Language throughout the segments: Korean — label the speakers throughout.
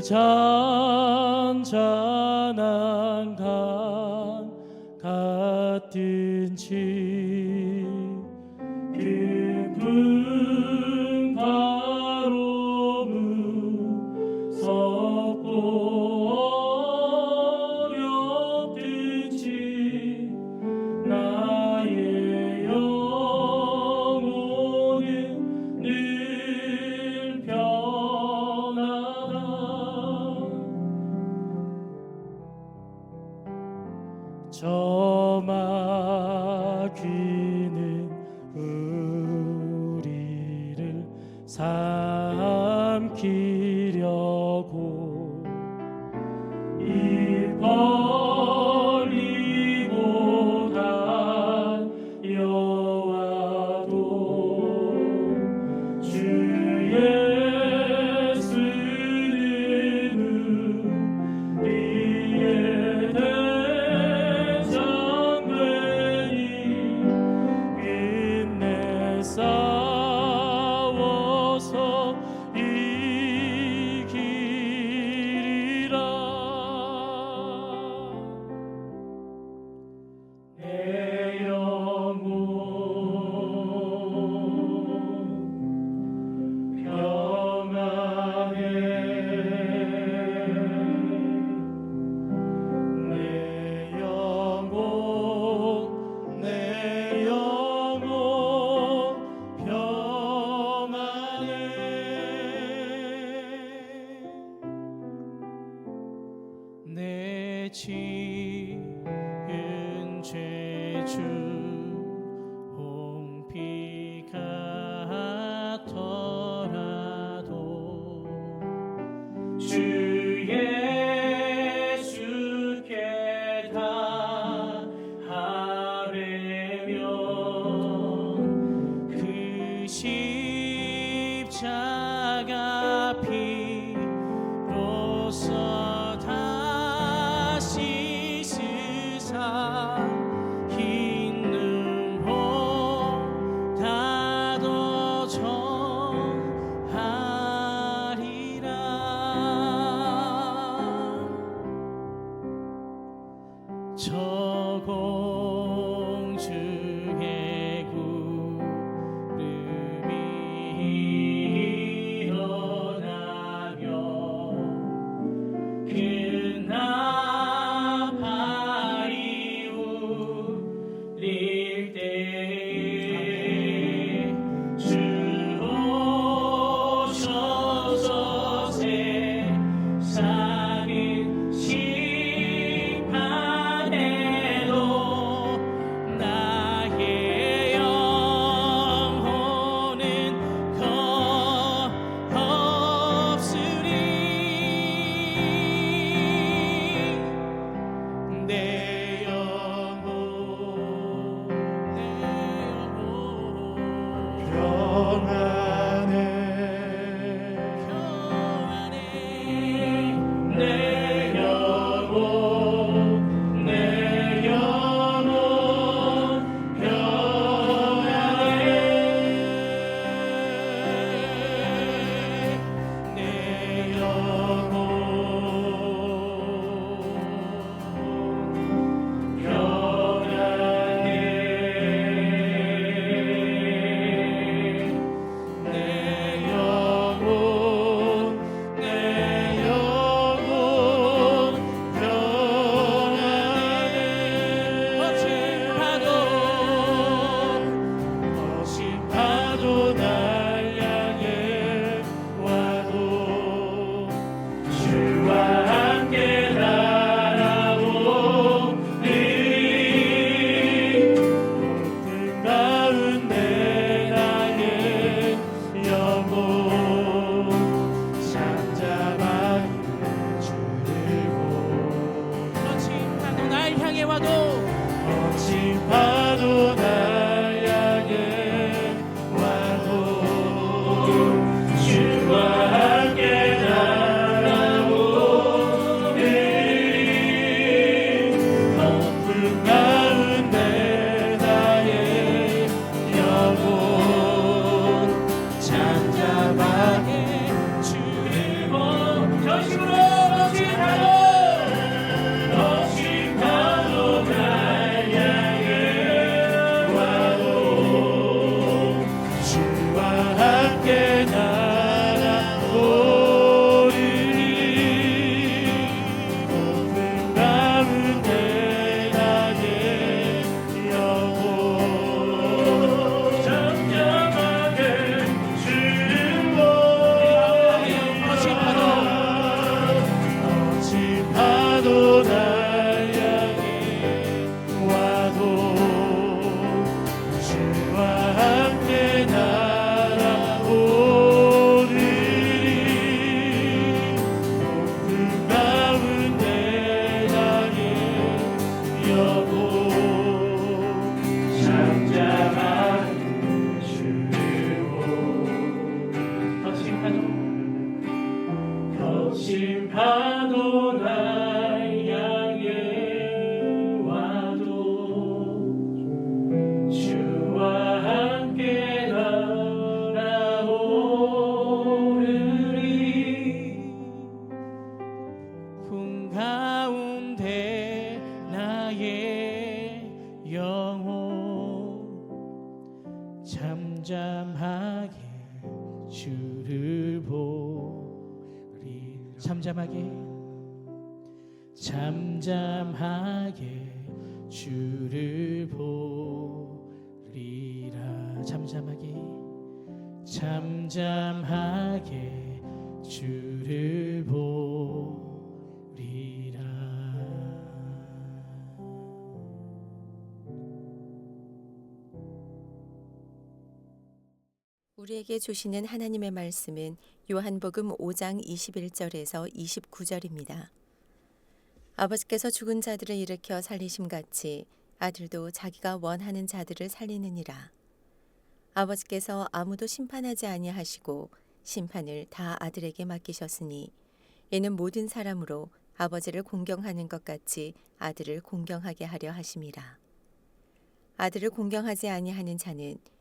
Speaker 1: 늘 잔잔한 강 같은 지 내 지은 죄주. 잠잠하게 잠잠하게 주를 보리라. 잠잠하게 잠잠하게 주를
Speaker 2: 우리에게 주시는 하나님의 말씀은 요한복음 5장 21절에서 29절입니다. 아버지께서 죽은 자들을 일으켜 살리심 같이 아들도 자기가 원하는 자들을 살리느니라. 아버지께서 아무도 심판하지 아니하시고 심판을 다 아들에게 맡기셨으니 이는 모든 사람으로 아버지를 공경하는 것 같이 아들을 공경하게 하려 하심이라. 아들을 공경하지 아니하는 자는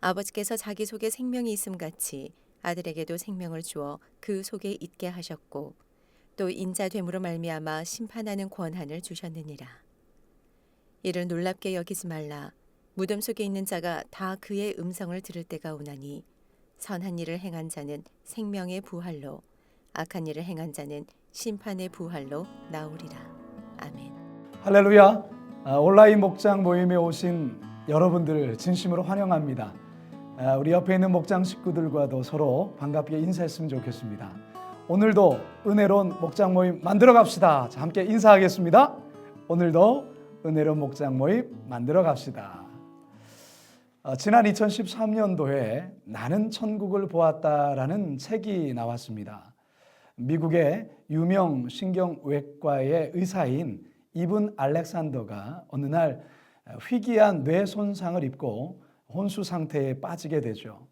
Speaker 2: 아버지께서 자기 속에 생명이 있음 같이 아들에게도 생명을 주어 그 속에 있게 하셨고 또 인자됨으로 말미암아 심판하는 권한을 주셨느니라. 이를 놀랍게 여기지 말라. 무덤 속에 있는 자가 다 그의 음성을 들을 때가 오나니 선한 일을 행한 자는 생명의 부활로 악한 일을 행한 자는 심판의 부활로 나오리라. 아멘.
Speaker 3: 할렐루야. 아, 온라인 목장 모임에 오신 여러분들 진심으로 환영합니다. 아, 우리 옆에 있는 목장 식구들과도 서로 반갑게 인사했으면 좋겠습니다. 오늘도 은혜로운 목장 모임 만들어 갑시다. 자, 함께 인사하겠습니다. 오늘도 은혜로운 목장 모임 만들어 갑시다. 어, 지난 2013년도에 나는 천국을 보았다라는 책이 나왔습니다. 미국의 유명 신경외과의 의사인 이분 알렉산더가 어느 날 희귀한 뇌 손상을 입고 혼수 상태에 빠지게 되죠.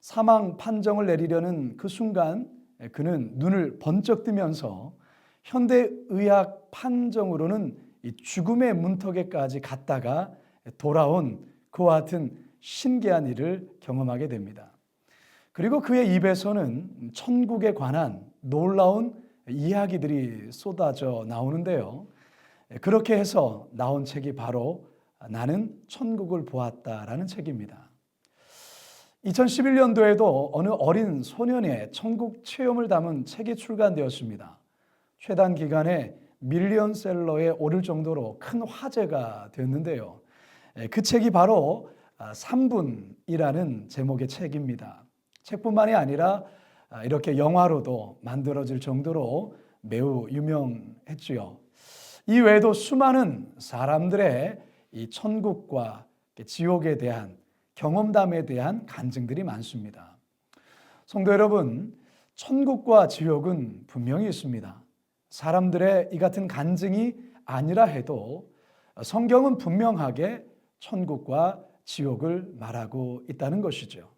Speaker 3: 사망 판정을 내리려는 그 순간 그는 눈을 번쩍 뜨면서 현대 의학 판정으로는 이 죽음의 문턱에까지 갔다가 돌아온 그와 같은 신기한 일을 경험하게 됩니다. 그리고 그의 입에서는 천국에 관한 놀라운 이야기들이 쏟아져 나오는데요. 그렇게 해서 나온 책이 바로 나는 천국을 보았다라는 책입니다. 2011년도에도 어느 어린 소년의 천국 체험을 담은 책이 출간되었습니다. 최단 기간에 밀리언셀러에 오를 정도로 큰 화제가 되었는데요. 그 책이 바로 3분이라는 제목의 책입니다. 책뿐만이 아니라 이렇게 영화로도 만들어질 정도로 매우 유명했지요. 이 외에도 수많은 사람들의 이 천국과 지옥에 대한 경험담에 대한 간증들이 많습니다. 성도 여러분, 천국과 지옥은 분명히 있습니다. 사람들의 이 같은 간증이 아니라 해도 성경은 분명하게 천국과 지옥을 말하고 있다는 것이죠.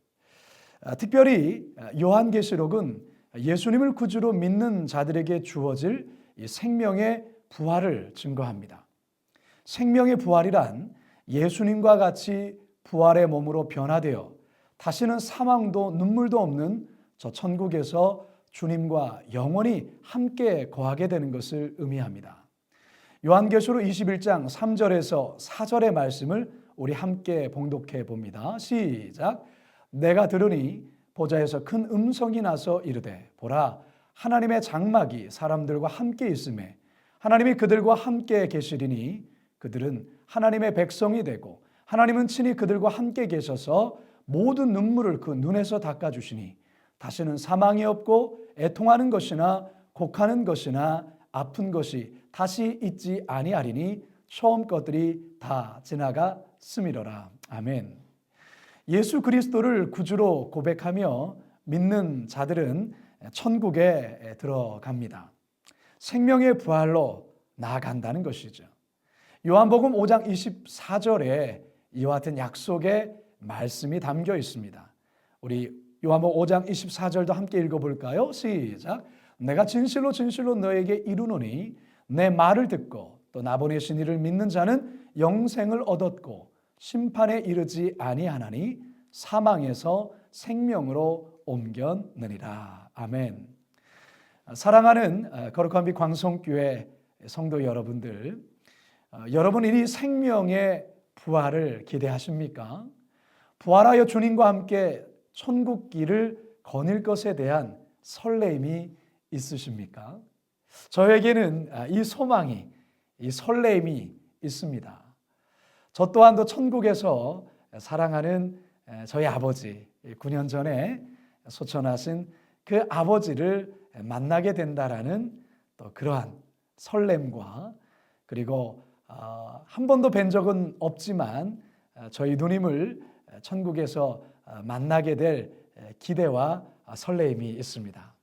Speaker 3: 특별히 요한계시록은 예수님을 구주로 믿는 자들에게 주어질 생명의 부활을 증거합니다. 생명의 부활이란 예수님과 같이 부활의 몸으로 변화되어 다시는 사망도 눈물도 없는 저 천국에서 주님과 영원히 함께 거하게 되는 것을 의미합니다. 요한계시록 21장 3절에서 4절의 말씀을 우리 함께 봉독해 봅니다. 시작. 내가 들으니 보좌에서 큰 음성이 나서 이르되 보라 하나님의 장막이 사람들과 함께 있음에 하나님이 그들과 함께 계시리니 그들은 하나님의 백성이 되고 하나님은 친히 그들과 함께 계셔서 모든 눈물을 그 눈에서 닦아 주시니 다시는 사망이 없고 애통하는 것이나 곡하는 것이나 아픈 것이 다시 있지 아니하리니 처음 것들이 다 지나갔음이로라. 아멘. 예수 그리스도를 구주로 고백하며 믿는 자들은 천국에 들어갑니다. 생명의 부활로 나아간다는 것이죠. 요한복음 5장 24절에 이와 같은 약속의 말씀이 담겨 있습니다. 우리 요한복음 5장 24절도 함께 읽어볼까요? 시작. 내가 진실로 진실로 너에게 이르노니 내 말을 듣고 또 나 보내신 이를 믿는 자는 영생을 얻었고 심판에 이르지 아니하나니 사망에서 생명으로 옮겼느니라. 아멘. 사랑하는 거룩한 빛 광성교회 성도 여러분들, 어, 여러분 이 생명의 부활을 기대하십니까? 부활하여 주님과 함께 천국 길을 거닐 것에 대한 설레임이 있으십니까? 저에게는 아, 이 소망이, 이 설레임이 있습니다. 저 또한도 천국에서 사랑하는 저희 아버지, 9년 전에 소천하신 그 아버지를 만나게 된다라는 또 그러한 설렘과 그리고 어, 한 번도 뵌 적은 없지만 어, 저희 누님을 천국에서 어, 만나게 될 기대와 설레임이 있습니다.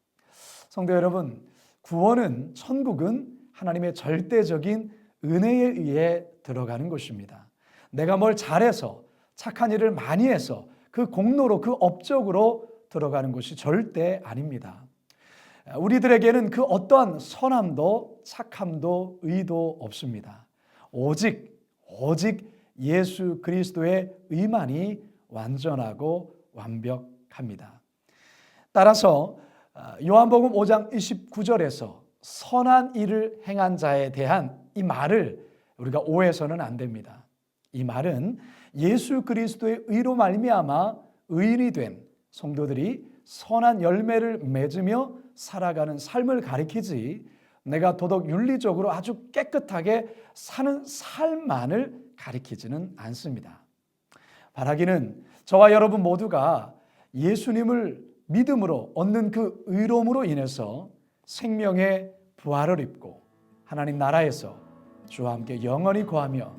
Speaker 3: 성도 여러분, 구원은 천국은 하나님의 절대적인 은혜에 의해 들어가는 것입니다. 내가 뭘 잘해서 착한 일을 많이 해서 그 공로로 그 업적으로 들어가는 것이 절대 아닙니다. 우리들에게는 그 어떠한 선함도 착함도 의도 없습니다. 오직 오직 예수 그리스도의 의만이 완전하고 완벽합니다. 따라서 어, 요한복음 5장 29절에서 선한 일을 행한 자에 대한 이 말을 우리가 오해서는 안 됩니다. 이 말은 예수 그리스도의 의로 말미암아 의인이 된 성도들이 선한 열매를 맺으며 살아가는 삶을 가리키지 내가 도덕 윤리적으로 아주 깨끗하게 사는 삶만을 가리키지는 않습니다. 바라기는 저와 여러분 모두가 예수님을 믿음으로 얻는 그 의로움으로 인해서 생명의 부활을 입고 하나님 나라에서 주와 함께 영원히 거하며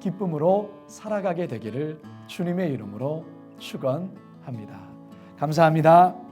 Speaker 3: 기쁨으로 살아가게 되기를 주님의 이름으로 축원합니다. 감사합니다.